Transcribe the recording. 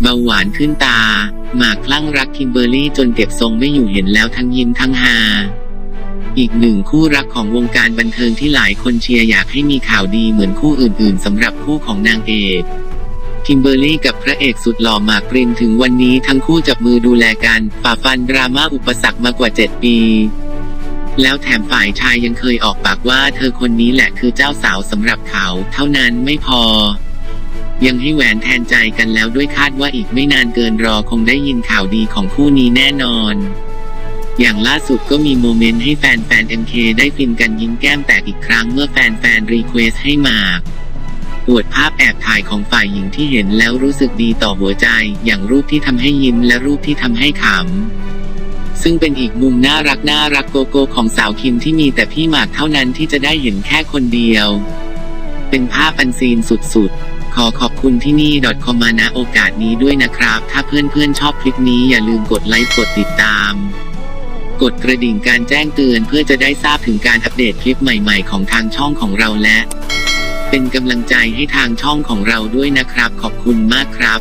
เบาหวานขึ้นตา หมากคลั่งรักคิมเบอร์รี่จนเก็บทรงไม่อยู่เห็นแล้วทั้งยิ้มทั้งฮาอีกหนึ่งคู่รักของวงการบันเทิงที่หลายคนเชียร์อยากให้มีข่าวดีเหมือนคู่อื่นๆสำหรับคู่ของนางเอกคิมเบอร์รี่กับพระเอกสุดหล่อหมากปรินถึงวันนี้ทั้งคู่จับมือดูแลกัน ฝ่าฟันดราม่าอุปสรรคมากว่า 7 ปี แล้วแถมฝ่ายชายยังเคยออกปากว่าเธอคนนี้แหละคือเจ้าสาวสำหรับเขา เท่านั้นไม่พอ ยังให้แหวนแทนใจกันแล้วด้วยคาดว่าอีกไม่นานเกินรอคงได้ยินข่าวดีของคู่นี้แน่นอน อย่างล่าสุดก็มีโมเมนต์ให้แฟนแฟน MK ได้ฟินกันยิ้มแก้มแตกอีกครั้งเมื่อแฟนแฟนรีเควสให้มากอวดภาพแอบถ่ายของฝ่ายหญิงที่เห็นแล้วรู้สึกดีต่อหัวใจ อย่างรูปที่ทำให้ยิ้มและรูปที่ทำให้ขำ ซึ่งเป็นอีกมุมน่ารักน่ารักโกโก้ของสาวคิมที่มีแต่พี่หมากเท่านั้นที่จะได้เห็นแค่คนเดียว เป็นภาพอันซีนสุดๆ ขอขอบคุณที่นี่ .com มาณโอกาสนี้ด้วยนะครับ ถ้าเพื่อนๆชอบคลิปนี้อย่าลืมกดไลค์กดติดตาม กดกระดิ่งการแจ้งเตือนเพื่อจะได้ทราบถึงการอัปเดตคลิปใหม่ๆ ของทางช่องของเราและ เป็นกำลังใจให้ทางช่องของเราด้วยนะครับ ขอบคุณมากครับ